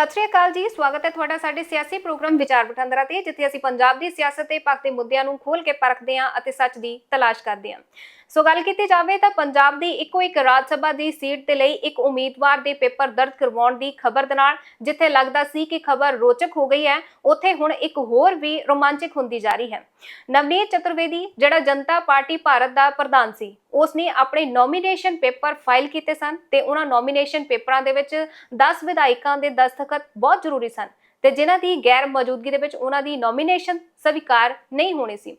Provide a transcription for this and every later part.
ਸਤਿ ਸ਼੍ਰੀ ਅਕਾਲ ਜੀ, ਸਵਾਗਤ ਹੈ ਤੁਹਾਡਾ ਸਾਡੇ ਸਿਆਸੀ ਪ੍ਰੋਗਰਾਮ ਵਿਚਾਰ ਵਟਾਂਦਰਾ ਤੇ, ਜਿੱਥੇ ਅਸੀਂ ਪੰਜਾਬ ਦੀ ਸਿਆਸਤ ਤੇ ਪੱਖ ਦੇ ਮੁੱਦਿਆਂ ਨੂੰ ਖੋਲ ਕੇ ਪਰਖਦੇ ਹਾਂ ਅਤੇ ਸੱਚ ਦੀ ਤਲਾਸ਼ ਕਰਦੇ ਹਾਂ। ਸੋ ਗੱਲ ਕੀਤੀ ਜਾਵੇ ਤਾਂ ਪੰਜਾਬ ਦੀ ਇੱਕੋ ਇੱਕ ਰਾਜ ਸਭਾ ਦੀ ਸੀਟ ਦੇ ਲਈ ਇੱਕ ਉਮੀਦਵਾਰ ਦੇ ਪੇਪਰ ਦਰਜ ਕਰਵਾਉਣ ਦੀ ਖਬਰ ਦੇ ਨਾਲ, ਜਿੱਥੇ ਲੱਗਦਾ ਸੀ ਕਿ ਖਬਰ ਰੋਚਕ ਹੋ ਗਈ ਹੈ, ਉੱਥੇ ਹੁਣ ਇੱਕ ਹੋਰ ਵੀ ਰੋਮਾਂਚਕ ਹੁੰਦੀ ਜਾ ਰਹੀ ਹੈ। ਨਵਨੀਤ ਚਤੁਰਵੇਦੀ, ਜਿਹੜਾ ਜਨਤਾ ਪਾਰਟੀ ਭਾਰਤ ਦਾ ਪ੍ਰਧਾਨ ਸੀ ਉਸ ਨੇ ਆਪਣੇ ਨੋਮੀਨੇਸ਼ਨ ਪੇਪਰ ਫਾਈਲ ਕੀਤੇ ਸਨ ਤੇ ਉਹਨਾਂ ਨੋਮੀਨੇਸ਼ਨ ਪੇਪਰਾਂ ਦੇ ਵਿੱਚ 10 ਵਿਧਾਇਕਾਂ ਦੇ ਦਸਤਖਤ ਬਹੁਤ ਜ਼ਰੂਰੀ ਸਨ ਤੇ ਜਿਨ੍ਹਾਂ ਦੀ ਗੈਰ ਮੌਜੂਦਗੀ ਦੇ ਵਿੱਚ ਉਹਨਾਂ ਦੀ ਨੋਮੀਨੇਸ਼ਨ ਸਵੀਕਾਰ ਨਹੀਂ ਹੋਣੀ ਸੀ।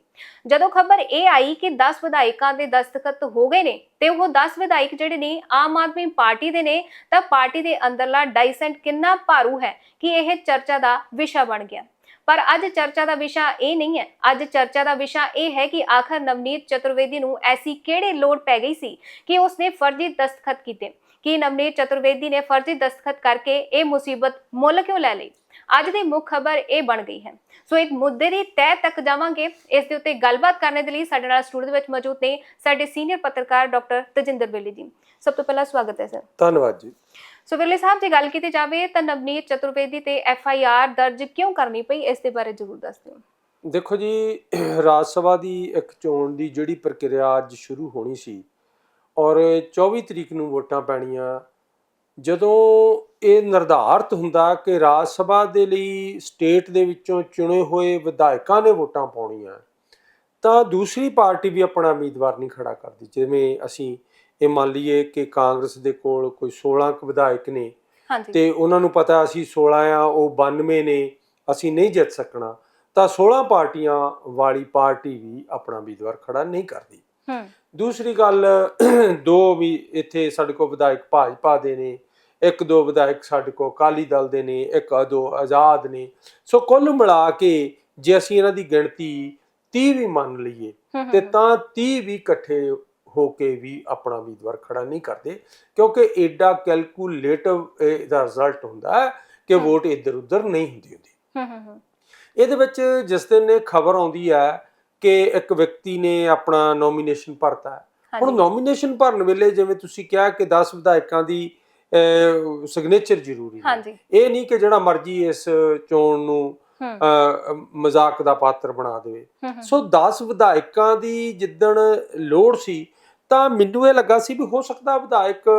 ਜਦੋਂ ਖਬਰ ਇਹ ਆਈ ਕਿ 10 ਵਿਧਾਇਕਾਂ ਦੇ ਦਸਤਖਤ ਹੋ ਗਏ ਨੇ ਤੇ ਉਹ 10 ਵਿਧਾਇਕ ਜਿਹੜੇ ਨੇ ਆਮ ਆਦਮੀ ਪਾਰਟੀ ਦੇ ਨੇ, ਤਾਂ ਪਾਰਟੀ ਦੇ ਅੰਦਰਲਾ ਡਾਈਸੈਂਟ ਕਿੰਨਾ ਭਾਰੂ ਹੈ ਕਿ ਇਹ ਚਰਚਾ ਦਾ ਵਿਸ਼ਾ ਬਣ ਗਿਆ। ਪਰ ਅੱਜ ਚਰਚਾ ਦਾ ਵਿਸ਼ਾ ਇਹ ਨਹੀਂ ਹੈ। ਅੱਜ ਚਰਚਾ ਦਾ ਵਿਸ਼ਾ ਇਹ ਹੈ ਕਿ ਆਖਰ ਨਵਨੀਤ ਚਤੁਰਵੇਦੀ ਨੂੰ ਐਸੀ ਕਿਹੜੇ ਲੋੜ ਪੈ ਗਈ ਸੀ ਕਿ ਉਸਨੇ ਫਰਜ਼ੀ ਦਸਤਖਤ ਕੀਤੇ? ਕਿ ਨਵਨੀਤ ਚਤੁਰਵੇਦੀ ਨੇ ਫਰਜ਼ੀ ਦਸਤਖਤ ਕਰਕੇ ਇਹ ਮੁਸੀਬਤ ਮੁੱਲ ਕਿਉਂ ਲੈ ਲਈ? ਅੱਜ ਦੀ ਮੁੱਖ ਖਬਰ ਇਹ ਬਣ ਗਈ ਹੈ। ਸੋ ਇੱਕ ਮੁੱਦੇ ਦੀ ਤਹਿ ਤੱਕ ਜਾਵਾਂਗੇ। ਇਸ ਦੇ ਉੱਤੇ ਗੱਲਬਾਤ ਕਰਨ ਦੇ ਲਈ ਸਾਡੇ ਨਾਲ ਸਟੂਡੀਓ ਦੇ ਵਿੱਚ ਮੌਜੂਦ ਨੇ ਸਾਡੇ ਸੀਨੀਅਰ ਪੱਤਰਕਾਰ ਡਾਕਟਰ ਤਜਿੰਦਰ ਬੇਲੀ ਜੀ। ਸਭ ਤੋਂ ਪਹਿਲਾਂ ਸਵਾਗਤ ਹੈ, ਸਰ। ਧੰਨਵਾਦ ਜੀ। ਸੋ ਵਿਰਲੇ ਸਾਹਿਬ, ਜੇ ਗੱਲ ਕੀਤੀ ਜਾਵੇ ਤਾਂ ਨਵਨੀਤ ਚਤੁਰਵੇਦੀ ਤੇ ਐਫ ਆਈ ਆਰ ਦਰਜ ਕਿਉਂ ਕਰਨੀ ਪਈ? ਇਸ ਦੇ ਬਾਰੇ ਜ਼ਰੂਰ ਦੱਸ ਦਿਓ। ਦੇਖੋ ਜੀ, ਰਾਜ ਸਭਾ ਦੀ ਇੱਕ ਚੋਣ ਦੀ ਜਿਹੜੀ ਪ੍ਰਕਿਰਿਆ ਅੱਜ ਸ਼ੁਰੂ ਹੋਣੀ ਸੀ ਔਰ 24 ਤਰੀਕ ਨੂੰ ਵੋਟਾਂ ਪੈਣੀਆਂ, ਜਦੋਂ ਇਹ ਨਿਰਧਾਰਤ ਹੁੰਦਾ ਕਿ ਰਾਜ ਸਭਾ ਦੇ ਲਈ ਸਟੇਟ ਦੇ ਵਿੱਚੋਂ ਚੁਣੇ ਹੋਏ ਵਿਧਾਇਕਾਂ ਨੇ ਵੋਟਾਂ ਪਾਉਣੀਆਂ, ਤਾਂ ਦੂਸਰੀ ਪਾਰਟੀ ਵੀ ਆਪਣਾ ਉਮੀਦਵਾਰ ਨਹੀਂ ਖੜਾ ਕਰਦੀ, ਜਿਵੇਂ ਅਸੀਂ ਇਹ ਮੰਨ ਲਈਏ ਕਿ ਕਾਂਗਰਸ ਦੇ ਕੋਲ ਕੋਈ 16 ਕੁ ਵਿਧਾਇਕ ਨੇ ਹਾਂਜੀ। ਤੇ ਉਹਨਾਂ ਨੂੰ ਪਤਾ ਅਸੀਂ 16 ਆ ਉਹ 92 ਨੇ ਅਸੀਂ ਨਹੀਂ ਜਿੱਤ ਸਕਣਾ ਤਾਂ 16 ਪਾਰਟੀਆਂ ਵਾਲੀ ਪਾਰਟੀ ਵੀ ਆਪਣਾ ਉਮੀਦਵਾਰ ਖੜਾ ਨਹੀਂ ਕਰਦੀ। ਹੂੰ। ਦੂਸਰੀ ਗੱਲ ਦੋ ਵੀ ਇੱਥੇ ਸਾਡੇ ਕੋਲ ਵਿਧਾਇਕ ਭਾਜਪਾ ਦੇ ਨੇ ਇੱਕ ਦੋ ਵਿਧਾਇਕ ਸਾਡੇ ਕੋਲ ਅਕਾਲੀ ਦਲ ਦੇ ਨੇ ਇੱਕ ਦੋ ਆਜ਼ਾਦ ਨੇ। ਸੋ ਕੁੱਲ ਮਿਲਾ ਕੇ ਜੇ ਅਸੀਂ ਇਹਨਾਂ ਦੀ ਗਿਣਤੀ 30 ਵੀ ਮੰਨ ਲਈਏ ਤੇ ਤਾਂ 30 ਵੀ ਇਕੱਠੇ ਹੋ ਕੇ ਵੀ ਆਪਣਾ ਉਮੀਦਵਾਰ ਖੜਾ ਨਹੀਂ ਕਰਦੇ ਕਿਉਂਕਿ ਐਡਾ ਕੈਲਕੂਲੇਟਿਵ ਇਹਦਾ ਰਿਜ਼ਲਟ ਹੁੰਦਾ ਹੈ ਕਿ। ਵੋਟ ਇੱਧਰ ਉੱਧਰ ਨਹੀਂ ਹੁੰਦੀ ਹੁੰਦੀ। ਹੂੰ ਹੂੰ ਇਹਦੇ ਵਿੱਚ ਜਿਸ ਦਿਨ ਖਬਰ ਆਉਂਦੀ ਹੈ ਕਿ ਇੱਕ ਵਿਅਕਤੀ ਨੇ ਆਪਣਾ ਨੋਮੀਨੇਸ਼ਨ ਭਰਤਾ ਹੁਣ ਨੋਮੀਨੇਸ਼ਨ ਭਰਨ ਵੇਲੇ ਜਿਵੇਂ ਤੁਸੀਂ ਕਿਹਾ ਕਿ 10 ਵਿਧਾਇਕਾਂ ਦੀ ਸਿਗਨੇਚਰ ਜ਼ਰੂਰੀ ਹੈ। ਇਹ ਨਹੀਂ ਕਿ ਜਿਹੜਾ ਮਰਜ਼ੀ ਇਸ ਚੋਣ ਨੂੰ ਮਜ਼ਾਕ ਦਾ ਪਾਤਰ ਬਣਾ ਦੇਵੇ। ਸੋ 10 ਵਿਧਾਇਕਾਂ ਦੀ ਜਿੱਦਣ ਲੋੜ ਸੀ ਤਾਂ ਮੈਨੂੰ ਇਹ ਲੱਗਾ ਸੀ ਵੀ ਹੋ ਸਕਦਾ ਵਿਧਾਇਕ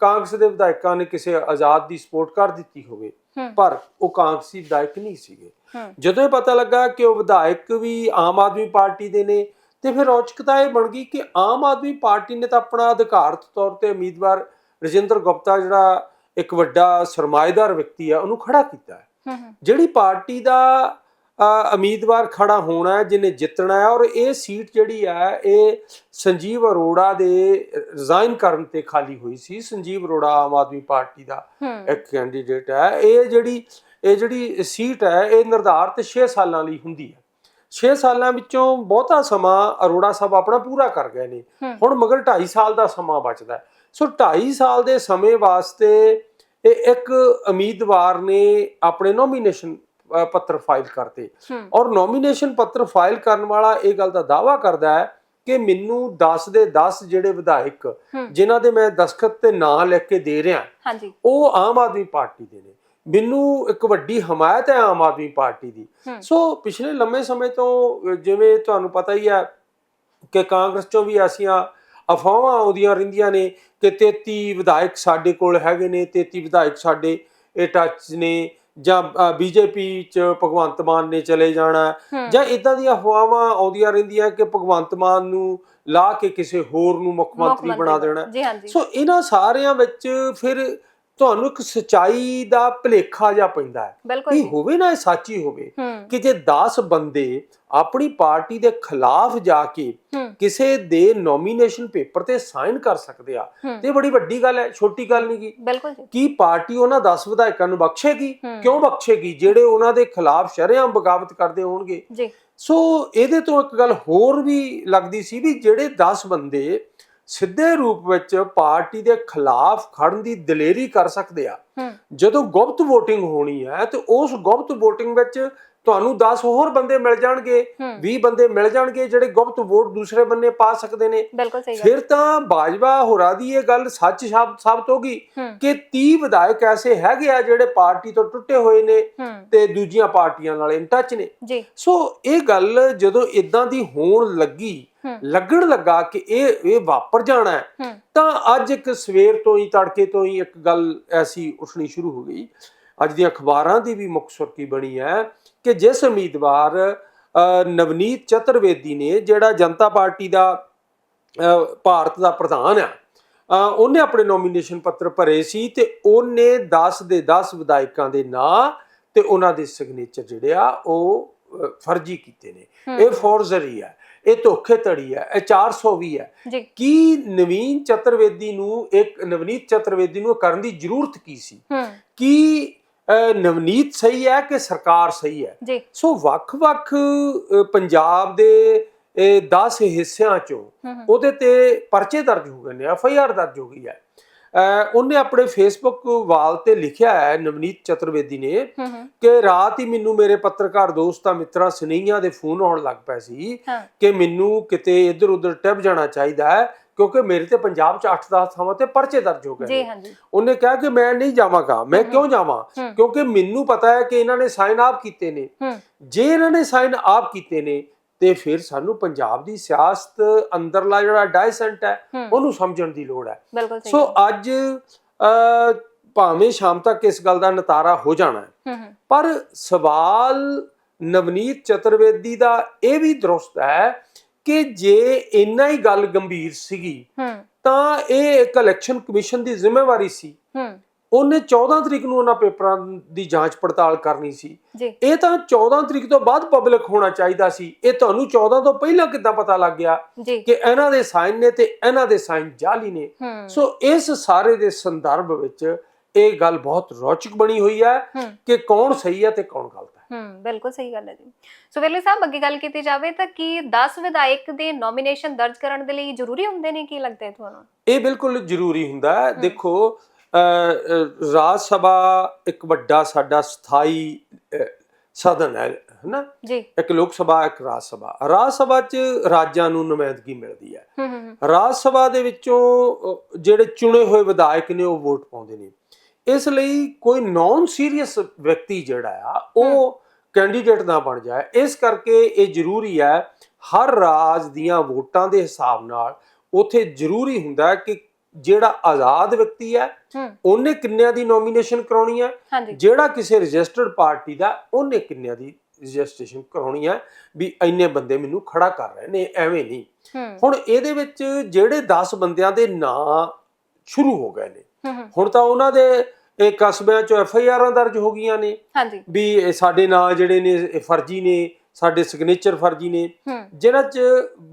ਕਾਂਗਰਸ ਦੇ ਵਿਧਾਇਕਾਂ ਨੇ ਕਿਸੇ ਆਜ਼ਾਦ ਦੀ ਸਪੋਰਟ ਕਰ ਦਿੱਤੀ ਹੋਵੇ ਪਰ ਉਹ ਕਾਂਗਰਸੀ ਵਿਧਾਇਕ ਨਹੀਂ ਸੀਗੇ। ਜਦੋਂ ਇਹ ਪਤਾ ਲੱਗਾ ਕਿ ਉਹ ਵਿਧਾਇਕ ਵੀ ਆਮ ਆਦਮੀ ਪਾਰਟੀ ਦੇ ਨੇ ਤੇ ਫਿਰ ਔਚਕਤਾ ਇਹ ਬਣ ਗਈ ਕਿ ਆਮ ਆਦਮੀ ਪਾਰਟੀ ਨੇ ਤਾਂ ਆਪਣਾ ਅਧਿਕਾਰਤ ਤੌਰ ਤੇ ਉਮੀਦਵਾਰ ਰਜਿੰਦਰ ਗੁਪਤਾ ਜਿਹੜਾ ਇੱਕ ਵੱਡਾ ਸਰਮਾਏਦਾਰ ਵਿਅਕਤੀ ਹੈ ਉਹਨੂੰ ਖੜਾ ਕੀਤਾ ਹੈ। ਜਿਹੜੀ ਪਾਰਟੀ ਦਾ ਉਮੀਦਵਾਰ ਖੜਾ ਹੋਣਾ ਹੈ ਜਿਹਨੇ ਜਿੱਤਣਾ ਹੈ ਔਰ ਇਹ ਸੀਟ ਜਿਹੜੀ ਹੈ ਇਹ ਸੰਜੀਵ ਅਰੋੜਾ ਦੇ ਰਿਜ਼ਾਈਨ ਕਰਨ ਤੇ ਖਾਲੀ ਹੋਈ ਸੀ। ਸੰਜੀਵ ਅਰੋੜਾ ਆਮ ਆਦਮੀ ਪਾਰਟੀ ਦਾ ਇੱਕ ਕੈਂਡੀਡੇਟ ਹੈ। ਇਹ ਜਿਹੜੀ ਇਹ ਜਿਹੜੀ ਸੀਟ ਹੈ ਇਹ ਨਿਰਧਾਰਤ 6 ਸਾਲਾਂ ਲਈ ਹੁੰਦੀ ਹੈ। 6 ਸਾਲਾਂ ਵਿੱਚੋਂ ਬਹੁਤਾ ਸਮਾਂ ਅਰੋੜਾ ਸਾਹਿਬ ਆਪਣਾ ਪੂਰਾ ਕਰ ਗਏ ਨੇ। ਹੁਣ ਮਗਰ 2.5 ਸਾਲ ਦਾ ਸਮਾਂ ਬਚਦਾ ਹੈ। ਸੋ 2.5 ਸਾਲ ਦੇ ਸਮੇਂ ਵਾਸਤੇ ਇਹ ਇੱਕ ਉਮੀਦਵਾਰ ਨੇ ਆਪਣੇ ਨੋਮੀਨੇਸ਼ਨ ਪੱਤਰ ਫਾਈਲ ਕਰਤੇ। ਔਰ ਨੋਮੀਨੇਸ਼ਨ ਪੱਤਰ ਫਾਈਲ ਕਰਨ ਵਾਲਾ ਇਹ ਗੱਲ ਦਾ ਦਾਵਾ ਕਰਦਾ ਹੈ ਕਿ ਮੈਨੂੰ 10 ਦੇ 10 ਜਿਹੜੇ ਵਿਧਾਇਕ ਜਿਨ੍ਹਾਂ ਦੇ ਮੈਂ ਦਸਖਤ ਤੇ ਨਾਂ ਲਿਖ ਕੇ ਦੇ ਰਿਹਾ ਉਹ ਆਮ ਆਦਮੀ ਪਾਰਟੀ ਦੇ ਨੇ। ਮੈਨੂੰ ਇੱਕ ਵੱਡੀ ਹਮਾਇਤ ਹੈ ਆਮ ਆਦਮੀ ਪਾਰਟੀ ਦੀ। ਸੋ ਪਿਛਲੇ ਲੰਮੇ ਸਮੇਂ ਤੋਂ ਜਿਵੇਂ ਤੁਹਾਨੂੰ ਪਤਾ ਹੀ ਹੈ ਕਿ ਕਾਂਗਰਸ ਚੋਂ ਵੀ ਐਸੀਆਂ ਅਫਵਾਹਾਂ ਆਉਂਦੀਆਂ ਰਹਿੰਦੀਆਂ ਨੇ ਕਿ 33 ਵਿਧਾਇਕ ਸਾਡੇ ਕੋਲ ਹੈਗੇ ਨੇ 33 ਵਿਧਾਇਕ ਸਾਡੇ ਇਹ ਟੱਚ ਨੇ। ਜਾਂ ਬੀਜੇਪੀ ਚ ਭਗਵੰਤ ਮਾਨ ਨੇ ਚਲੇ ਜਾਣਾ। ਜਾਂ ਇਦਾਂ ਦੀਆਂ ਅਫਵਾਹਾਂ ਆਉਂਦੀਆਂ ਰਹਿੰਦੀਆਂ ਕਿ ਭਗਵੰਤ ਮਾਨ ਨੂੰ ਲਾ ਕੇ ਕਿਸੇ ਹੋਰ ਨੂੰ ਮੁੱਖ ਮੰਤਰੀ ਬਣਾ ਦੇਣਾ। ਸੋ ਇਹਨਾਂ ਸਾਰਿਆਂ ਵਿੱਚ ਫਿਰ ਤੁਹਾਨੂੰ ਇੱਕ ਸਚਾਈ ਦਾ ਭਲੇਖਾ ਜਿਹਾ ਪੈਂਦਾ ਹੈ। ਕਿ ਜੀ। ਹੋਵੇ ਨਾ ਇਹ ਸੱਚੀ ਹੋਵੇ ਕਿ ਜੇ 10 ਬੰਦੇ ਆਪਣੀ ਪਾਰਟੀ ਦੇ ਖਿਲਾਫ ਜਾ ਕੇ ਕਿਸੇ ਦੇ ਨੋਮੀਨੇਸ਼ਨ ਪੇਪਰ ਤੇ ਸਾਈਨ ਕਰ ਸਕਦੇ ਆ ਤੇ ਬੜੀ ਵੱਡੀ ਗੱਲ ਹੈ ਛੋਟੀ ਗੱਲ ਨਹੀਂ ਗੀ। ਬਿਲਕੁਲ ਜੀ। ਕੀ ਪਾਰਟੀ ਉਹਨਾਂ 10 ਵਿਧਾਇਕਾਂ ਨੂੰ ਬਖਸ਼ੇਗੀ। ਕਿਉਂ ਬਖਸ਼ੇਗੀ? ਜਿਹੜੇ ਉਹਨਾਂ ਦੇ ਖਿਲਾਫ ਸ਼ਰੇਆਮ ਬਗਾਵਤ ਕਰਦੇ ਹੋਣਗੇ। ਜੀ। ਸੋ ਇਹਦੇ ਤੋਂ ਇੱਕ ਗੱਲ ਹੋਰ ਵੀ ਲੱਗਦੀ ਸੀ ਵੀ ਜਿਹੜੇ 10 ਬੰਦੇ ਸਿੱਧੇ ਰੂਪ ਵਿੱਚ ਪਾਰਟੀ ਦੇ ਖਿਲਾਫ ਖੜਨ ਦੀ ਦਲੇਰੀ ਕਰ ਸਕਦੇ ਆ। ਜਦੋਂ ਗੁਪਤ VOTING ਹੋਣੀ ਹੈ ਤੇ ਉਸ ਗੁਪਤ VOTING ਵਿੱਚ ਤੁਹਾਨੂੰ 10 ਹੋਰ ਬੰਦੇ ਮਿਲ ਜਾਣਗੇ ਹੂੰ। 20 ਬੰਦੇ ਮਿਲ ਜਾਣਗੇ ਜਿਹੜੇ ਗੁਪਤ ਵੋਟ ਦੂਸਰੇ ਬੰਨੇ ਪਾ ਸਕਦੇ ਨੇ। ਬਿਲਕੁਲ ਸਹੀ ਗੱਲ। ਫਿਰ ਤਾਂ ਬਾਜਵਾ ਹੋਰਾਂ ਦੀ ਇਹ ਗੱਲ ਸੱਚ ਸਾਬ- ਸਾਬਤ ਹੋ ਗਈ ਕਿ 30 ਵਿਧਾਇਕ ਐਸੇ ਹੈਗੇ ਆ ਜਿਹੜੇ ਪਾਰਟੀ ਤੋਂ ਟੁੱਟੇ ਹੋਏ ਨੇ ਤੇ ਦੂਜੀਆਂ ਪਾਰਟੀਆਂ ਨਾਲ ਇਨ ਟੱਚ ਨੇ। ਸੋ ਇਹ ਗੱਲ ਜਦੋਂ ਇਦਾਂ ਦੀ ਹੋਣ ਲੱਗੀ। ਲੱਗਣ ਲੱਗਾ ਕਿ ਇਹ ਇਹ ਵਾਪਰ ਜਾਣਾ ਹੂੰ। ਤਾਂ ਅੱਜ ਇੱਕ ਸਵੇਰ ਤੋਂ ਹੀ ਤੜਕੇ ਤੋਂ ਹੀ ਇੱਕ ਗੱਲ ਐਸੀ ਉੱਠਣੀ ਸ਼ੁਰੂ ਹੋ ਗਈ। ਅੱਜ ਦੀਆਂ ਅਖਬਾਰਾਂ ਦੀ ਵੀ ਮੁੱਖ ਸੁਰਖੀ ਬਣੀ ਹੈ ਕਿ ਜਿਸ ਉਮੀਦਵਾਰ ਨਵਨੀਤ ਚਤੁਰਵੇਦੀ ਨੇ ਜਿਹੜਾ ਜਨਤਾ ਪਾਰਟੀ ਦਾ ਭਾਰਤ ਦਾ ਪ੍ਰਧਾਨ ਆ ਉਹਨੇ ਆਪਣੇ ਨੋਮੀਨੇਸ਼ਨ ਪੱਤਰ ਭਰੇ ਸੀ ਤੇ ਉਹਨੇ 10 ਦੇ 10 ਵਿਧਾਇਕਾਂ ਦੇ ਨਾਂ ਤੇ ਉਹਨਾਂ ਦੇ ਸਿਗਨੇਚਰ ਜਿਹੜੇ ਆ ਉਹ ਫਰਜ਼ੀ ਕੀਤੇ ਨੇ। ਇਹ ਫੋਰਜਰੀ ਹੈ ਇਹ ਧੋਖੇਧੜੀ ਹੈ ਇਹ 420 ਹੈ ਜੀ। ਕੀ ਨਵੀਨ ਚਤੁਰਵੇਦੀ ਨੂੰ ਇੱਕ ਨਵਨੀਤ ਚਤੁਰਵੇਦੀ ਨੂੰ ਕਰਨ ਦੀ ਜ਼ਰੂਰਤ ਕੀ ਸੀ? ਕੀ ਨਵਨੀਤ ਸਹੀ ਹੈ ਕਿ ਸਰਕਾਰ ਸਹੀ ਹੈ? ਜੀ। ਸੋ ਵੱਖ-ਵੱਖ ਪੰਜਾਬ ਦੇ 10 ਹਿੱਸਿਆਂ ਚੋਂ ਉਹਦੇ ਤੇ ਪਰਚੇ ਦਰਜ ਹੋ ਗਏ ਨੇ ਐਫ ਆਈ ਆਰ ਦਰਜ ਹੋ ਗਈ ਹੈ। ਉਹਨੇ ਆਪਣੇ ਫੇਸਬੁੱਕ ਵਾਲ ਤੇ ਲਿਖਿਆ ਹੈ ਨਵਨੀਤ ਚਤੁਰਵੇਦੀ ਨੇ ਕਿ ਰਾਤ ਹੀ ਮੈਨੂੰ ਮੇਰੇ ਪੱਤਰਕਾਰ ਦੋਸਤਾਂ ਮਿੱਤਰਾਂ ਸੁਨੇਹੀਆਂ ਦੇ ਫੋਨ ਆਉਣ ਲੱਗ ਪਏ ਸੀ ਕਿ ਮੈਨੂੰ ਕਿਤੇ ਇੱਧਰ ਉੱਧਰ ਟਿਪ ਜਾਣਾ ਚਾਹੀਦਾ ਹੈ। ਕਿਉਂਕਿ ਮੇਰੇ ਤੇ ਪੰਜਾਬ 'ਚ 8-10 ਥਾਵਾਂ ਤੇ ਪਰਚੇ ਦਰਜ ਹੋ ਗਏ ਜੀ। ਹਾਂਜੀ। ਉਹਨੇ ਕਿਹਾ ਕਿ ਮੈਂ ਨਹੀਂ ਜਾਵਾਂਗਾ। ਮੈਂ। ਕਿਉਂ ਜਾਵਾਂ? ਕਿਉਂਕਿ ਮੈਨੂੰ ਪਤਾ ਹੈ ਕਿ ਇਹਨਾਂ ਨੇ ਸਾਈਨ ਆਪ ਕੀਤੇ ਨੇ। ਜੇ ਇਹਨਾਂ ਨੇ ਸਾਈਨ ਆਪ ਕੀਤੇ ਨੇ ਤੇ ਫਿਰ ਸਾਨੂੰ ਪੰਜਾਬ ਦੀ ਸਿਆਸਤ ਅੰਦਰਲਾ ਜਿਹੜਾ ਡਾਇਸੈਂਟ ਹੈ ਉਹਨੂੰ ਸਮਝਣ ਦੀ ਲੋੜ ਹੈ। ਸੋ। ਅੱਜ ਭਾਵੇਂ ਸ਼ਾਮ ਤੱਕ ਇਸ ਗੱਲ ਦਾ ਨਤਾਰਾ ਹੋ ਜਾਣਾ ਹੂੰ। ਪਰ ਸਵਾਲ ਨਵਨੀਤ ਚਤੁਰਵੇਦੀ ਦਾ ਇਹ ਵੀ ਦਰੁਸਤ ਹੈ ਕਿ ਜੇ ਇੰਨਾ ਹੀ ਗੱਲ ਗੰਭੀਰ ਸੀਗੀ ਤਾਂ ਇਹ ਇੱਕ ਇਲੈਕਸ਼ਨ ਕਮਿਸ਼ਨ ਦੀ ਜ਼ਿੰਮੇਵਾਰੀ ਸੀ। ਹੂੰ। ਉਹਨੇ 14 ਤਰੀਕ ਨੂੰ ਉਹਨਾਂ ਪੇਪਰਾਂ ਦੀ ਜਾਂਚ ਪੜਤਾਲ ਕਰਨੀ ਸੀ। ਇਹ ਤਾਂ 14 ਤਰੀਕ ਤੋਂ ਬਾਅਦ ਪਬਲਿਕ ਹੋਣਾ ਚਾਹੀਦਾ ਸੀ। ਇਹ ਤੁਹਾਨੂੰ 14 ਤੋਂ ਪਹਿਲਾਂ ਕਿੱਦਾਂ ਪਤਾ ਲੱਗ ਗਿਆ ਕਿ ਇਹਨਾਂ ਦੇ ਸਾਈਨ ਨੇ ਤੇ ਇਹਨਾਂ ਦੇ ਸਾਈਨ ਜਾਲੀ ਨੇ। ਸੋ ਇਸ ਸਾਰੇ ਦੇ ਸੰਦਰਭ ਵਿੱਚ ਇਹ ਗੱਲ ਬਹੁਤ ਰੌਚਕ ਬਣੀ ਹੋਈ ਹੈ ਹੂੰ। ਕਿ ਕੌਣ ਸਹੀ ਹੈ ਤੇ ਕੌਣ ਗਲਤ ਹੈ। ਹੂੰ। ਬਿਲਕੁਲ ਸਹੀ ਗੱਲ ਹੈ ਜੀ। ਸੋ ਵੇਲੇ ਸਾਹਿਬ ਅੱਗੇ ਗੱਲ ਕੀਤੀ ਜਾਵੇ ਤਾਂ ਕੀ 10 ਵਿਧਾਇਕ ਦੇ ਨੋਮੀਨੇਸ਼ਨ ਦਰਜ ਕਰਨ ਦੇ ਲਈ ਜ਼ਰੂਰੀ ਹੁੰਦੇ ਨੇ ਕੀ ਲੱਗਦਾ ਹੈ ਤੁਹਾਨੂੰ? ਇਹ ਬਿਲਕੁਲ ਜ਼ਰੂਰੀ ਹੁੰਦਾ ਹੈ। ਦੇਖੋ ਰਾਜ ਸਭਾ ਇੱਕ ਵੱਡਾ ਸਾਡਾ ਸਥਾਈ ਅ, ਸਦਨ ਹੈ ਹਨਾ? ਜੀ। ਇੱਕ ਲੋਕ ਸਭਾ ਇੱਕ ਰਾਜ ਸਭਾ। ਰਾਜ ਸਭਾ 'ਚ ਰਾਜਾਂ ਨੂੰ ਨੁਮਾਇੰਦਗੀ ਮਿਲਦੀ ਹੈ। ਰਾਜ ਸਭਾ ਦੇ ਵਿੱਚੋਂ ਜਿਹੜੇ ਚੁਣੇ ਹੋਏ ਵਿਧਾਇਕ ਨੇ ਉਹ ਵੋਟ ਪਾਉਂਦੇ ਨੇ। ਇਸ ਲਈ ਕੋਈ ਨਾਨ ਸੀਰੀਅਸ ਵਿਅਕਤੀ ਜਿਹੜਾ ਆ ਉਹ ਕੈਂਡੀਡੇਟ ਨਾ ਬਣ ਜਾਏ। ਇਸ ਕਰਕੇ ਇਹ ਜ਼ਰੂਰੀ ਹੈ ਹਰ ਰਾਜ ਦੀਆਂ ਵੋਟਾਂ ਦੇ ਹਿਸਾਬ ਨਾਲ ਉਥੇ ਜ਼ਰੂਰੀ ਹੁੰਦਾ ਕਿ ਜਿਹੜਾ ਆਜ਼ਾਦ ਵਿਅਕਤੀ ਹੈ ਉਹਨੇ ਕਿੰਨਿਆਂ ਦੀ ਨੋਮੀਨੇਸ਼ਨ ਕਰਾਉਣੀ ਹੈ? ਜਿਹੜਾ ਕਿਸੇ ਰਜਿਸਟਰਡ ਪਾਰਟੀ ਦਾ ਉਹਨੇ ਕਿੰਨਿਆਂ ਦੀ ਰਜਿਸਟ੍ਰੇਸ਼ਨ ਕਰਾਉਣੀ ਹੈ? ਵੀ ਇੰਨੇ ਬੰਦੇ ਮੈਨੂੰ ਖੜਾ ਕਰ ਰਹੇ ਨੇ ਐਵੇਂ ਨਹੀਂ। ਹੁਣ ਇਹਦੇ ਵਿੱਚ ਜਿਹੜੇ 10 ਬੰਦਿਆਂ ਦੇ ਨਾਂ ਸ਼ੁਰੂ ਹੋ ਗਏ ਨੇ। ਹੁਣ ਤਾਂ ਉਹਨਾਂ ਦੇ ਇਹ ਕਸਬਿਆਂ 'ਚ ਐਫ ਆਈ ਆਰਾਂ ਦਰਜ ਹੋ ਗਈਆਂ ਨੇ। ਹਾਂਜੀ। ਵੀ ਇਹ ਸਾਡੇ ਨਾਂ ਜਿਹੜੇ ਨੇ ਇਹ ਫਰਜ਼ੀ ਨੇ ਸਾਡੇ ਸਿਗਨੇਚਰ ਫਰਜ਼ੀ ਨੇ। ਜਿਨ੍ਹਾਂ 'ਚ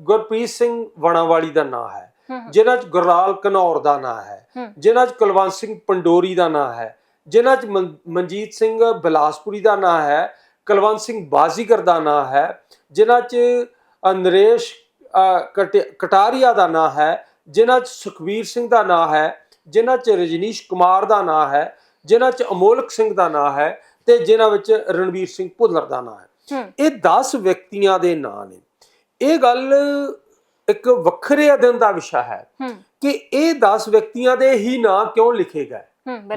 ਗੁਰਪ੍ਰੀਤ ਸਿੰਘ ਵਣਾਵਾਲੀ ਦਾ ਨਾਂ ਹੈ ਜਿਨ੍ਹਾਂ 'ਚ ਗੁਰਲਾਲ ਘਨੌਰ ਦਾ ਨਾਂ ਹੈ ਜਿਨ੍ਹਾਂ 'ਚ ਕੁਲਵੰਤ ਸਿੰਘ ਪੰਡੋਰੀ ਦਾ ਨਾਂ ਹੈ ਜਿਨ੍ਹਾਂ 'ਚ ਮਨ- ਮਨਜੀਤ ਸਿੰਘ ਬਿਲਾਸਪੁਰੀ ਦਾ ਨਾਂ ਹੈ ਕੁਲਵੰਤ ਸਿੰਘ ਬਾਜ਼ੀਗਰ ਦਾ ਨਾਂ ਹੈ ਜਿਨ੍ਹਾਂ 'ਚ ਨਰੇਸ਼ ਕਟਾਰੀਆ ਦਾ ਨਾਂ ਹੈ ਜਿਨ੍ਹਾਂ 'ਚ ਸੁਖਵੀਰ ਸਿੰਘ ਦਾ ਨਾਂ ਹੈ ਜਿਨ੍ਹਾਂ 'ਚ ਰਜਨੀਸ਼ ਕੁਮਾਰ ਦਾ ਨਾਂ ਹੈ ਜਿਨ੍ਹਾਂ 'ਚ ਅਮੋਲਕ ਸਿੰਘ ਦਾ ਨਾਂ ਹੈ ਤੇ ਜਿਨ੍ਹਾਂ ਵਿੱਚ ਰਣਵੀਰ ਸਿੰਘ ਭੁੱਲਰ ਦਾ ਨਾਂ ਹੈ। ਇਹ 10 ਵਿਅਕਤੀਆਂ ਦੇ ਨਾਂ ਨੇ। ਇਹ ਗੱਲ ਇੱਕ ਵੱਖਰੇ ਅਧਿਐਨ ਦਾ ਵਿਸ਼ਾ ਹੈ ਕਿ ਇਹ 10 ਵਿਅਕਤੀਆਂ ਦੇ ਹੀ ਨਾਂ ਕਿਉਂ ਲਿਖੇ ਗਏ?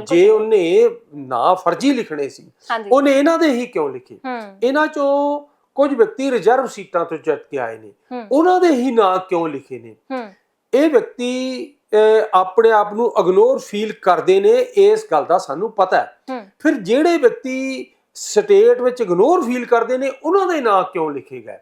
ਜੇ ਉਹਨੇ ਨਾਂ ਫਰਜ਼ੀ ਲਿਖਣੇ ਸੀ ਉਹਨੇ ਇਹਨਾਂ ਦੇ ਹੀ ਕਿਉਂ ਲਿਖੇ? ਇਹਨਾਂ ਚੋਂ ਕੁਝ ਵਿਅਕਤੀ ਰਿਜ਼ਰਵ ਸੀਟਾਂ ਤੋਂ ਜਿੱਤ ਕੇ ਆਏ ਨੇ। ਉਹਨਾਂ ਦੇ ਹੀ ਨਾਂ ਕਿਉਂ ਲਿਖੇ ਨੇ? ਇਹ ਵਿਅਕਤੀ ਆਪਣੇ ਆਪ ਨੂੰ ਇਗਨੋਰ ਫੀਲ ਕਰਦੇ ਨੇ ਇਸ ਗੱਲ ਦਾ ਸਾਨੂੰ ਪਤਾ ਹੈ। ਫਿਰ ਜਿਹੜੇ ਵਿਅਕਤੀ ਸਟੇਟ ਵਿੱਚ ਇਗਨੋਰ ਫੀਲ ਕਰਦੇ ਨੇ ਉਹਨਾਂ ਦੇ ਨਾਂ ਕਿਉਂ ਲਿਖੇ ਗਏ?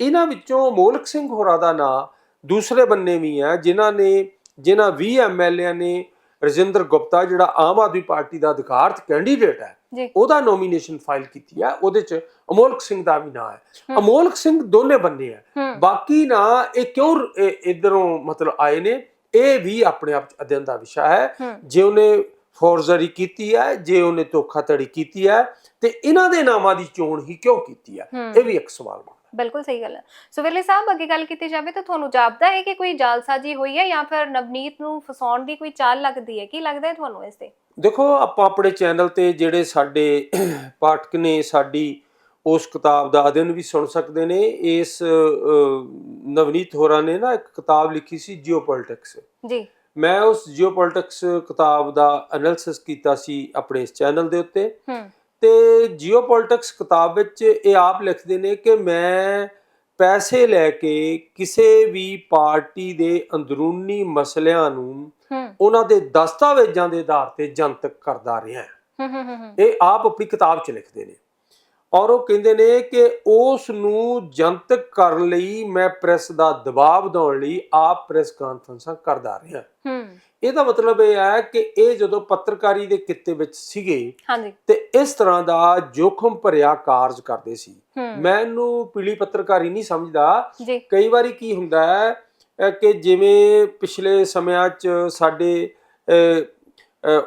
ਇਹਨਾਂ ਵਿੱਚੋਂ ਮੋਲਕ ਸਿੰਘ ਹੋਰਾਂ ਦਾ ਨਾਂ ਦੂਸਰੇ ਬੰਨੇ ਵੀ ਹੈ ਜਿਨ੍ਹਾਂ ਨੇ ਜਿਨ੍ਹਾਂ 20 ਐਮਐਲਏ ਨੇ ਰਜਿੰਦਰ ਗੁਪਤਾ ਜਿਹੜਾ ਆਮ ਆਦਮੀ ਪਾਰਟੀ ਦਾ ਅਧਿਕਾਰਤ ਕੈਂਡੀਡੇਟ ਹੈ ਉਹਦਾ ਨੋਮੀਨੇਸ਼ਨ ਫਾਈਲ ਕੀਤੀ ਹੈ ਉਹਦੇ ਚ ਅਮੋਲਕ ਸਿੰਘ ਦਾ ਵੀ ਨਾਂ ਹੈ। ਅਮੋਲਕ ਸਿੰਘ ਦੋਨੇ ਬੰਨੇ ਹੂੰ। ਬਾਕੀ ਨਾਂ ਇਹ ਕਿਉਂ ਇਧਰੋਂ ਮਤਲਬ ਆਏ ਨੇ? ਇਹ ਵੀ ਆਪਣੇ ਆਪ ਅਧਿਐਨ ਦਾ ਵਿਸ਼ਾ ਹੈ। ਹੂੰ। ਜੇ ਉਹਨੇ ਫੌਰਜ਼ਰੀ ਕੀਤੀ ਹੈ ਜੇ ਉਹਨੇ ਧੋਖਾਧੜੀ ਕੀਤੀ ਹੈ ਤੇ ਇਹਨਾਂ ਦੇ ਨਾਮਾਂ ਦੀ ਚੋਣ ਹੀ ਕਿਉਂ ਕੀਤੀ ਹੈ? ਹੂੰ। ਇਹ ਵੀ ਇੱਕ ਸਵਾਲ ਬਣਦਾ ਬਿਲਕੁਲ ਸਹੀ ਗੱਲ ਹੈ। ਸੋ ਵੇਲੇ ਸਾਹਿਬ ਅੱਗੇ ਗੱਲ ਕੀਤੀ ਜਾਵੇ ਤਾਂ ਤੁਹਾਨੂੰ ਜਾਪਦਾ ਹੈ ਕਿ ਕੋਈ ਜਾਲਸਾਜ਼ੀ ਹੋਈ ਹੈ ਜਾਂ ਫਿਰ ਨਵਨੀਤ ਨੂੰ ਫਸਾਉਣ ਦੀ ਕੋਈ ਚਾਲ ਲੱਗਦੀ ਹੈ? ਕੀ ਲੱਗਦਾ ਹੈ ਤੁਹਾਨੂੰ ਇਸ ਤੇ? ਦੇਖੋ ਆਪਾਂ ਆਪਣੇ ਚੈਨਲ ਤੇ ਜਿਹੜੇ ਸਾਡੇ ਪਾਠਕ ਨੇ ਸਾਡੀ ਉਸ ਕਿਤਾਬ ਦਾ ਅਧਿਨ ਵੀ ਸੁਣ ਸਕਦੇ ਨੇ। ਇਸ ਨਵਨੀਤ ਹੋਰਾਂ ਨੇ ਨਾ ਇੱਕ ਕਿਤਾਬ ਲਿਖੀ ਸੀ ਜੀਓਪੋਲਿਟਿਕਸ ਜੀ। ਮੈਂ ਉਸ ਜੀਓਪੋਲਿਟਿਕਸ ਕਿਤਾਬ ਦਾ ਐਨਾਲਿਸਿਸ ਕੀਤਾ ਸੀ ਆਪਣੇ ਇਸ ਚੈਨਲ ਦੇ ਉੱਤੇ। ਹੂੰ। ਤੇ ਜੀਓਪੋਲਿਟਿਕਸ ਕਿਤਾਬ ਵਿੱਚ ਇਹ ਆਪ ਲਿਖਦੇ ਨੇ ਕਿ ਮੈਂ ਪੈਸੇ ਲੈ ਕੇ ਕਿਸੇ ਵੀ ਪਾਰਟੀ ਦੇ ਅੰਦਰੂਨੀ ਮਸਲਿਆਂ ਨੂੰ ਉਹਨਾਂ ਦੇ ਦਸਤਾਵੇਜ਼ਾਂ ਦੇ ਆਧਾਰ ਤੇ ਜਨਤਕ ਕਰਦਾ ਰਿਹਾ। ਇਹ ਆਪ ਆਪਣੀ ਕਿਤਾਬ 'ਚ ਲਿਖਦੇ ਨੇ। ਔਰ ਉਹ ਕਹਿੰਦੇ ਨੇ ਕਿ ਉਸ ਨੂੰ ਜਨਤਕ ਕਰਨ ਲਈ ਮੈਂ ਪ੍ਰੈਸ ਦਾ ਦਬਾਅ ਵਧਾਉਣ ਲਈ ਆਪ ਪ੍ਰੈਸ ਕਾਨਫਰੰਸਾਂ ਕਰਦਾ ਰਿਹਾ। ਹੂੰ। ਇਹਦਾ ਮਤਲਬ ਇਹ ਹੈ ਕਿ ਇਹ ਜਦੋਂ ਪੱਤਰਕਾਰੀ ਦੇ ਕਿੱਤੇ ਵਿੱਚ ਸੀਗੇ ਹਾਂਜੀ। ਤੇ ਇਸ ਤਰ੍ਹਾਂ ਦਾ ਜੋਖਮ ਭਰਿਆ ਕਾਰਜ ਕਰਦੇ ਸੀ। ਮੈਂ ਇਹਨੂੰ ਪੀਲੀ ਪੱਤਰਕਾਰੀ ਨਹੀਂ ਸਮਝਦਾ। ਕਈ ਵਾਰੀ ਕੀ ਹੁੰਦਾ ਹੈ ਕਿ ਜਿਵੇਂ ਪਿਛਲੇ ਸਮਿਆਂ 'ਚ ਸਾਡੇ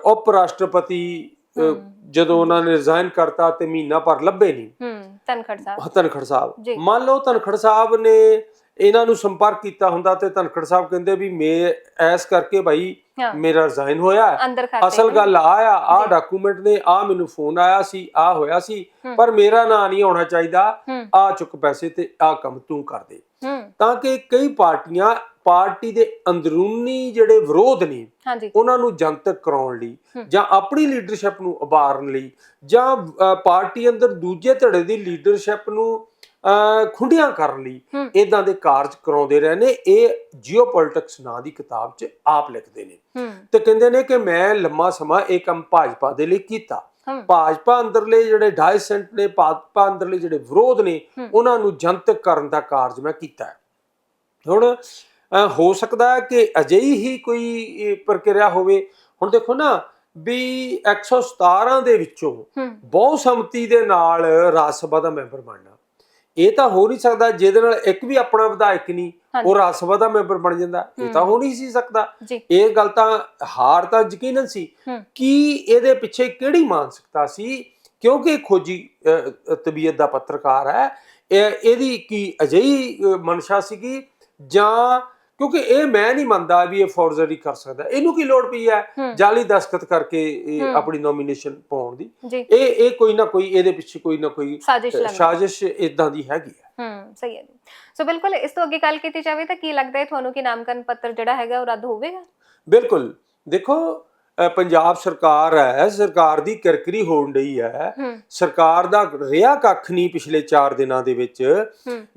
ਉਪ ਰਾਸ਼ਟਰਪਤੀ। ਜਦੋਂ ਉਹਨਾਂ ਨੇ ਰਿਜ਼ਾਈਨ ਕਰਤਾ ਤੇ ਮਹੀਨਾ ਭਰ ਲੱਭੇ ਨਹੀਂ ਹੂੰ ਧਨਖੜ ਸਾਹਿਬ। ਧਨਖੜ ਸਾਹਿਬ। ਮੰਨ ਲਓ ਧਨਖੜ ਸਾਹਿਬ ਨੇ ਇਹਨਾਂ ਨੂੰ ਸੰਪਰਕ ਕੀਤਾ ਹੁੰਦਾ ਤੇ ਧਨਖੜ ਸਾਹਿਬ ਕਹਿੰਦੇ ਵੀ ਮੈਂ ਐਸ ਕਰਕੇ ਭਾਈ ਮੇਰਾ ਰਿਜ਼ਾਈਨ ਹੋਇਆ। ਅਸਲ। ਗੱਲ ਆ ਆ। ਡਾਕੂਮੈਂਟ ਨੇ ਆ ਮੈਨੂੰ ਫੋਨ ਆਇਆ ਸੀ ਆ ਹੋਇਆ ਸੀ। ਪਰ ਮੇਰਾ ਨਾਂ ਨਹੀਂ ਆਉਣਾ ਚਾਹੀਦਾ। ਆ ਚੁੱਕ ਪੈਸੇ ਤੇ ਆ ਕੰਮ ਤੂੰ ਕਰ ਦੇ। ਤਾਂ ਕਿ ਕਈ ਪਾਰਟੀਆਂ ਪਾਰਟੀ ਦੇ ਅੰਦਰੂਨੀ ਜਿਹੜੇ ਵਿਰੋਧ ਨੇ ਹਾਂਜੀ। ਉਹਨਾਂ ਨੂੰ ਜਨਤਕ ਕਰਾਉਣ ਲਈ। ਜਾਂ ਆਪਣੀ ਲੀਡਰਸ਼ਿਪ ਨੂੰ ਉਭਾਰਨ ਲਈ ਜਾਂ ਪਾਰਟੀ ਅੰਦਰ ਦੂਜੇ ਧੜੇ ਦੀ ਲੀਡਰਸ਼ਿਪ ਨੂੰ ਖੁੰਡੀਆਂ ਕਰਨ ਲਈ। ਇਦਾਂ ਦੇ ਕਾਰਜ ਕਰਾਉਂਦੇ ਰਹੇ ਨੇ। ਇਹ ਜੀਓਪੋਲਿਟਿਕਸ ਨਾਂ ਦੀ ਕਿਤਾਬ 'ਚ ਆਪ ਲਿਖਦੇ ਨੇ। ਤੇ ਕਹਿੰਦੇ ਨੇ ਕਿ ਮੈਂ ਲੰਮਾ ਸਮਾਂ ਇਹ ਕੰਮ ਭਾਜਪਾ ਦੇ ਲਈ ਕੀਤਾ। ਭਾਜਪਾ ਅੰਦਰਲੇ ਜਿਹੜੇ ਡਾਇਸੈਂਟ ਨੇ ਭਾਜਪਾ ਅੰਦਰਲੇ ਜਿਹੜੇ ਵਿਰੋਧ ਨੇ। ਉਹਨਾਂ ਨੂੰ ਜਨਤਕ ਕਰਨ ਦਾ ਕਾਰਜ ਮੈਂ ਕੀਤਾ। ਹੁਣ ਹੋ ਸਕਦਾ ਕਿ ਅਜਿਹੀ ਹੀ ਕੋਈ ਪ੍ਰਕਿਰਿਆ ਹੋਵੇ। ਹੁਣ ਦੇਖੋ ਨਾ ਵੀ 117 ਦੇ ਵਿੱਚੋਂ ਬਹੁ ਸੰਮਤੀ ਦੇ ਨਾਲ ਰਾਜ ਸਭਾ ਦਾ ਮੈਂਬਰ ਬਣਨਾ। ਇਹ ਤਾਂ ਹੋ ਨਹੀਂ ਸਕਦਾ ਜਿਹਦੇ ਨਾਲ ਇੱਕ ਵੀ ਆਪਣਾ ਵਿਧਾਇਕ ਨਹੀਂ। ਉਹ ਰਾਜ ਸਭਾ ਦਾ ਮੈਂਬਰ ਬਣ ਜਾਂਦਾ। ਇਹ ਤਾਂ। ਹੋ। ਨਹੀਂ ਸੀ ਸਕਦਾ। ਇਹ ਗੱਲ ਤਾਂ ਹਾਰ ਤਾਂ ਯਕੀਨਨ ਸੀ। ਕਿ ਇਹਦੇ ਪਿੱਛੇ ਕਿਹੜੀ ਮਾਨਸਿਕਤਾ ਸੀ? ਕਿਉਂਕਿ ਖੋਜੀ ਤਬੀਅਤ ਦਾ ਪੱਤਰਕਾਰ ਹੈ। ਇਹ ਇਹਦੀ ਕੀ ਅਜਿਹੀ ਮਨਸ਼ਾ ਸੀਗੀ? ਜਾਂ ਕਿਉਂਕਿ ਇਹ ਮੈਂ ਨਹੀਂ ਮੰਨਦਾ ਵੀ ਇਹ ਫੋਰਜਰੀ ਕਰ ਸਕਦਾ। ਇਹਨੂੰ ਕੀ ਲੋੜ ਪਈ ਹੈ? ਜਾਲੀ ਦਸਖਤ ਕਰਕੇ ਇਹ। ਆਪਣੀ ਨੋਮੀਨੇਸ਼ਨ ਪਾਉਣ ਦੀ। ਇਹ ਇਹ ਕੋਈ ਨਾ ਕੋਈ ਇਹਦੇ ਪਿੱਛੇ ਕੋਈ ਨਾ ਕੋਈ ਸਾਜ਼ਿਸ਼ ਇਦਾਂ ਦੀ ਹੈਗੀ ਹੈ। ਹੂੰ ਸਹੀ ਹੈ ਜੀ। ਸੋ ਬਿਲਕੁਲ ਇਸ ਤੋਂ ਅੱਗੇ ਗੱਲ ਕੀਤੀ ਜਾਵੇ ਤਾਂ ਕੀ ਲੱਗਦਾ ਹੈ ਤੁਹਾਨੂੰ ਕਿ ਨਾਮਕਰਨ ਪੱਤਰ ਜਿਹੜਾ ਹੈਗਾ ਉਹ ਰੱਦ ਹੋਵੇਗਾ? ਬਿਲਕੁਲ। ਦੇਖੋ ਪੰਜਾਬ ਸਰਕਾਰ ਹੈ ਸਰਕਾਰ ਦੀ ਕਿਰਕਰੀ ਹੋਣ ਡਈ ਹੈ। ਸਰਕਾਰ ਦਾ ਰਿਹਾ ਕੱਖ ਨਹੀਂ ਪਿਛਲੇ 4 ਦਿਨਾਂ ਦੇ ਵਿੱਚ।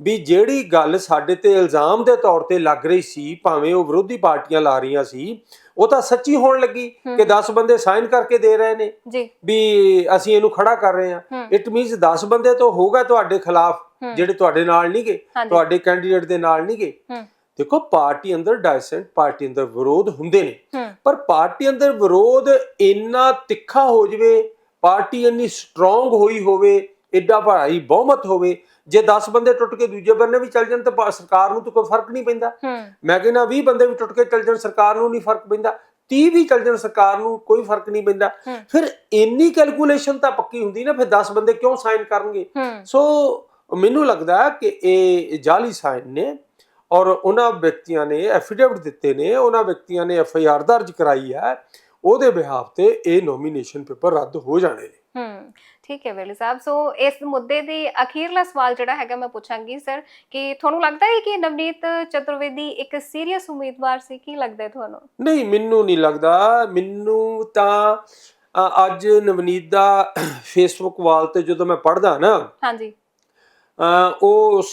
ਵੀ ਜਿਹੜੀ ਗੱਲ ਸਾਡੇ ਤੇ ਇਲਜ਼ਾਮ ਦੇ ਤੌਰ ਤੇ ਲੱਗ ਰਹੀ ਸੀ ਭਾਵੇਂ ਉਹ ਵਿਰੋਧੀ ਪਾਰਟੀਆਂ ਲਾ ਰਹੀਆਂ ਸੀ ਉਹ ਤਾਂ ਸੱਚੀ ਹੋਣ ਲੱਗੀ। ਕਿ 10 ਬੰਦੇ ਸਾਈਨ ਕਰਕੇ ਦੇ ਰਹੇ ਨੇ। ਜੀ। ਵੀ ਅਸੀਂ ਇਹਨੂੰ ਖੜਾ ਕਰ ਰਹੇ ਹਾਂ। ਇਟ ਮੀਨਸ 10 ਬੰਦੇ ਤਾਂ ਹੋਗਾ ਤੁਹਾਡੇ ਖਿਲਾਫ। ਜਿਹੜੇ ਤੁਹਾਡੇ ਨਾਲ ਨਹੀਂਗੇ ਤੁਹਾਡੇ ਕੈਂਡੀਡੇਟ ਦੇ ਨਾਲ ਨਹੀਂਗੇ ਦੇਖੋ ਪਾਰਟੀ ਅੰਦਰ ਡਾਇਸੈਂਟ ਪਾਰਟੀ ਅੰਦਰ ਵਿਰੋਧ ਹੁੰਦੇ ਨੇ। ਪਰ ਪਾਰਟੀ ਅੰਦਰ ਵਿਰੋਧ ਇੰਨਾ ਤਿੱਖਾ ਹੋ ਜਵੇ ਪਾਰਟੀ ਇੰਨੀ ਸਟਰੋਂਗ ਹੋਈ ਹੋਵੇ ਐਡਾ ਭਾਰੀ ਬਹੁਮਤ ਹੋਵੇ ਜੇ 10 ਬੰਦੇ ਟੁੱਟ ਕੇ ਦੂਜੇ ਬੰਨੇ ਵੀ ਚੱਲ ਜਾਣ ਤਾਂ ਸਰਕਾਰ ਨੂੰ ਤਾਂ ਕੋਈ ਫ਼ਰਕ ਨਹੀਂ ਪੈਂਦਾ। ਮੈਂ ਕਹਿੰਦਾ 20 ਬੰਦੇ ਵੀ ਟੁੱਟ ਕੇ ਚੱਲ ਜਾਣ ਸਰਕਾਰ ਨੂੰ ਨਹੀਂ ਫ਼ਰਕ ਪੈਂਦਾ। 30 ਵੀ ਚੱਲ ਜਾਣ ਸਰਕਾਰ ਨੂੰ ਕੋਈ ਫ਼ਰਕ ਨਹੀਂ ਪੈਂਦਾ। ਫਿਰ ਇੰਨੀ ਕੈਲਕੂਲੇਸ਼ਨ ਤਾਂ ਪੱਕੀ ਹੁੰਦੀ ਨਾ ਫਿਰ 10 ਬੰਦੇ ਕਿਉਂ ਸਾਈਨ ਕਰਨਗੇ? ਸੋ ਮੈਨੂੰ ਲੱਗਦਾ ਕਿ ਇਹ ਜਾਲੀ ਸਾਈਨ ਨੇ। ਔਰ ਉਹਨਾਂ ਵਿਅਕਤੀਆਂ ਨੇ ਐਫੀਡੇਵਿਟ ਦਿੱਤੇ ਨੇ ਉਹਨਾਂ ਵਿਅਕਤੀਆਂ ਨੇ ਐਫ ਆਈ ਆਰ ਦਰਜ ਕਰਾਈ ਹੈ ਉਹਦੇ ਬਿਹਾਫ ਤੇ ਇਹ ਨੋਮੀਨੇਸ਼ਨ ਪੇਪਰ ਰੱਦ ਹੋ ਜਾਣੇ ਨੇ। ਹੂੰ ਠੀਕ ਹੈ ਵੇਲੇ ਸਾਹਿਬ ਸੋ ਇਸ ਮੁੱਦੇ ਦੇ ਅਖੀਰਲਾ ਸਵਾਲ ਜਿਹੜਾ ਹੈਗਾ ਮੈਂ ਪੁੱਛਾਂਗੀ ਸਰ ਕਿ ਤੁਹਾਨੂੰ ਲੱਗਦਾ ਹੈ ਕਿ ਨਵਨੀਤ ਚਤੁਰਵੇਦੀ ਇੱਕ ਸੀਰੀਅਸ ਉਮੀਦਵਾਰ ਸੀ ਕੀ ਲੱਗਦਾ ਹੈ ਤੁਹਾਨੂੰ? ਨਹੀਂ ਮੈਨੂੰ ਨਹੀਂ ਲੱਗਦਾ। ਮੈਨੂੰ ਤਾਂ ਅੱਜ ਨਵਨੀਤ ਦਾ ਫੇਸਬੁੱਕ ਵਾਲ ਤੇ ਜਦੋਂ ਮੈਂ ਪੜ੍ਹਦਾ ਨਾ ਹਾਂਜੀ। ਉਹ ਉਸ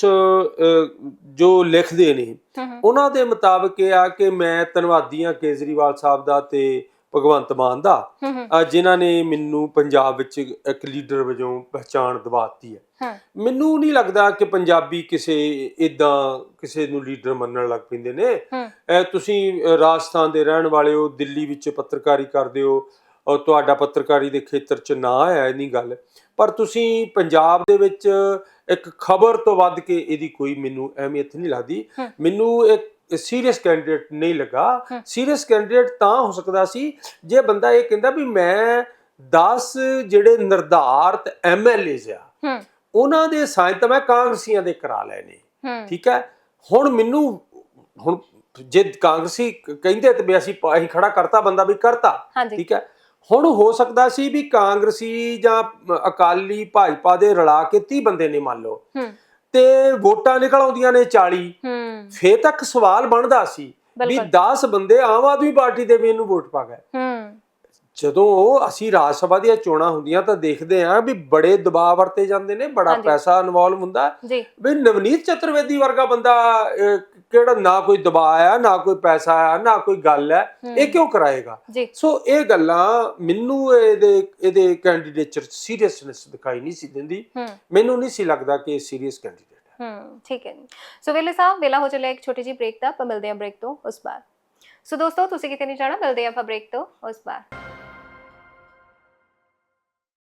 ਜੋ ਲਿਖਦੇ ਨੇ ਉਹਨਾਂ ਦੇ ਮੁਤਾਬਕ ਇਹ ਆ ਕਿ ਮੈਂ ਧੰਨਵਾਦੀ ਹਾਂ ਕੇਜਰੀਵਾਲ ਸਾਹਿਬ ਦਾ ਤੇ ਭਗਵੰਤ ਮਾਨ ਦਾ ਜਿਨ੍ਹਾਂ ਨੇ ਮੈਨੂੰ ਪੰਜਾਬ ਵਿੱਚ ਇੱਕ ਲੀਡਰ ਵਜੋਂ ਪਹਿਚਾਣ ਦਿਵਾਤੀ ਹੈ। ਮੈਨੂੰ ਨਹੀਂ ਲੱਗਦਾ ਕਿ ਪੰਜਾਬੀ ਕਿਸੇ ਇਦਾਂ ਕਿਸੇ ਨੂੰ ਲੀਡਰ ਮੰਨਣ ਲੱਗ ਪੈਂਦੇ ਨੇ। ਤੁਸੀਂ ਰਾਜਸਥਾਨ ਦੇ ਰਹਿਣ ਵਾਲੇ ਹੋ ਦਿੱਲੀ ਵਿੱਚ ਪੱਤਰਕਾਰੀ ਕਰਦੇ ਹੋ ਔਰ ਤੁਹਾਡਾ ਪੱਤਰਕਾਰੀ ਦੇ ਖੇਤਰ 'ਚ ਨਾਂ ਹੈ ਨਹੀਂ ਗੱਲ। ਪਰ ਤੁਸੀਂ ਪੰਜਾਬ ਦੇ ਵਿੱਚ ਇੱਕ ਖਬਰ ਤੋਂ ਵੱਧ ਕੇ ਇਹਦੀ ਕੋਈ ਮੈਨੂੰ ਅਹਿਮੀਅਤ ਨਹੀਂ ਲੱਗਦੀ। ਮੈਨੂੰ ਇੱਕ ਸੀਰੀਅਸ ਕੈਂਡੀਡੇਟ ਨਹੀਂ ਲੱਗਾ। ਸੀਰੀਅਸ ਕੈਂਡੀਡੇਟ ਤਾਂ ਹੋ ਸਕਦਾ ਸੀ ਜੇ ਬੰਦਾ ਇਹ ਕਹਿੰਦਾ ਵੀ ਮੈਂ 10 ਜਿਹੜੇ ਨਿਰਧਾਰਤ ਐਮਐਲਏਜ਼ ਆ ਉਹਨਾਂ ਦੇ ਸਾਈਨ ਤਾਂ ਮੈਂ ਕਾਂਗਰਸੀਆਂ ਦੇ ਕਰਾ ਲਏ ਨੇ। ਠੀਕ ਹੈ? ਹੁਣ ਮੈਨੂੰ ਹੁਣ ਜੇ ਕਾਂਗਰਸੀ ਕਹਿੰਦੇ ਤੇ ਵੀ ਅਸੀਂ ਪ- ਅਸੀਂ ਖੜਾ ਕਰਤਾ ਬੰਦਾ ਵੀ ਕਰਤਾ। ਠੀਕ ਹੈ? ਹੁਣ ਹੋ ਸਕਦਾ ਸੀ ਵੀ ਕਾਂਗਰਸੀ ਜਾਂ ਅਕਾਲੀ ਭਾਜਪਾ ਦੇ ਰਲਾ ਕੇ 30 ਬੰਦੇ ਨੇ ਮੰਨ ਲਓ। ਤੇ ਵੋਟਾਂ ਨਿਕਲ ਆਉਂਦੀਆਂ ਨੇ 40 ਹੂੰ। ਫੇਰ ਤੱਕ ਸਵਾਲ ਬਣਦਾ ਸੀ ਵੀ ਬਿਲਕੁਲ। 10 ਬੰਦੇ ਆਮ ਆਦਮੀ ਪਾਰਟੀ ਦੇ ਵੀ ਇਹਨੂੰ ਵੋਟ ਪਾ ਗਏ। ਹੂੰ। ਜਦੋਂ ਅਸੀਂ ਰਾਜ ਸਭਾ ਦੀਆਂ ਚੋਣਾਂ ਹੁੰਦੀਆਂ ਤਾਂ ਦੇਖਦੇ ਆਂ ਵੀ ਬੜੇ ਦਬਾਅ ਵਰਤੇ ਜਾਂਦੇ ਨੇ ਬੜਾ। ਪੈਸਾ ਇਨਵੋਲਵ ਹੁੰਦਾ। ਵੀ ਨਵਨੀਤ ਚਤੁਰਵੇਦੀ ਵਰਗਾ ਬੰਦਾ ਕਿਹੜਾ ਨਾ ਕੋਈ ਦਬਾਅ ਆ ਨਾ ਕੋਈ ਪੈਸਾ ਆ ਨਾ ਕੋਈ ਗੱਲ ਹੈ। ਇਹ ਕਿਉਂ ਕਰਾਏਗਾ? ਜੀ। ਸੋ ਇਹ ਗੱਲਾਂ ਮੈਨੂੰ ਇਹਦੇ ਇਹਦੇ ਕੈਂਡੀਡੇਚਰ ਸੀਰੀਅਸਨੈਸ ਦਿਖਾਈ ਨਹੀਂ ਸੀ ਦਿੰਦੀ। ਮੈਨੂੰ ਨਹੀਂ ਸੀ ਲੱਗਦਾ ਕਿ ਇਹ ਸੀਰੀਅਸ ਕੈਂਡੀਡੇਟ ਹੈ ਹੂੰ ਠੀਕ ਹੈ ਜੀ। ਸੋ ਵੇਲੇ ਸਾਹਿਬ ਵੇਲਾ ਹੋ ਚੱਲਿਆ ਇੱਕ ਛੋਟੀ ਜਿਹੀ ਬ੍ਰੇਕ ਦਾ ਆਪਾਂ ਮਿਲਦੇ ਹਾਂ ਬ੍ਰੇਕ ਤੋਂ ਉਸ ਬਾਅਦ। ਸੋ ਦੋਸਤੋ ਤੁਸੀਂ ਕਿਤੇ ਨਹੀਂ ਜਾਣਾ ਮਿਲਦੇ ਆਪਾਂ ਬ੍ਰੇਕ ਤੋਂ ਉਸ ਬਾਅਦ।